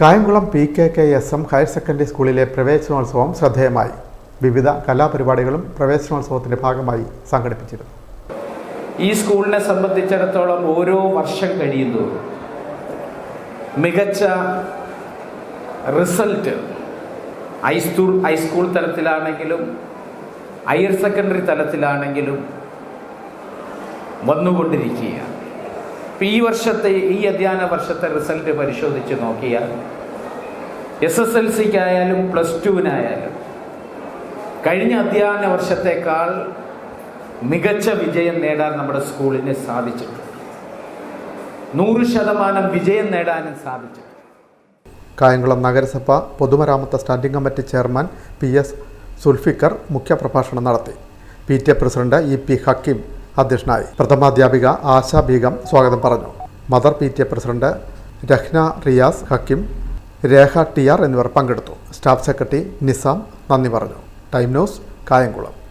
Kayamkulam P K K S M higher secondary സ്കൂളിലെ പ്രവേശനോത്സവം ശ്രദ്ധേയമായി. വിവിധ കലാപരിപാടികളും പ്രവേശനോത്സവത്തിന്റെ ഭാഗമായി സംഘടിപ്പിച്ചിരുന്നു. ഈ സ്കൂളിനെ സംബന്ധിച്ചിടത്തോളം ഓരോ വർഷം കഴിയുന്നു മികച്ച result high school high school തലത്തിലാണെങ്കിലും higher secondary തലത്തിലാണെങ്കിലും വന്നുകൊണ്ടിരിക്കുകയാണ്. ഈ വർഷത്തെ ഈ അധ്യയന വർഷത്തെ റിസൾട്ട് പരിശോധിച്ച് നോക്കിയാൽ എസ് എസ് എൽ സിക്കായാലും പ്ലസ് ടുവിനായാലും കഴിഞ്ഞ അധ്യയന വർഷത്തേക്കാൾ മികച്ച വിജയം നേടാൻ നമ്മുടെ സ്കൂളിന് സാധിച്ചിട്ടുണ്ട്. നൂറ് ശതമാനം വിജയം നേടാനും സാധിച്ചു കായംകുളം നഗരസഭ പൊതുമരാമത്ത് standing committee chairman P S Sulfikar മുഖ്യപ്രഭാഷണം നടത്തി. P T A president E P Hakeem അധ്യക്ഷനായി പ്രഥമാധ്യാപിക ആശാ ബീഗം സ്വാഗതം പറഞ്ഞു. Mother P T A president Rehna Riyas Hakkim Rekha T R എന്നിവർ പങ്കെടുത്തു. സ്റ്റാഫ് സെക്രട്ടറി നിസാം നന്ദി പറഞ്ഞു. Time news Kayamkulam.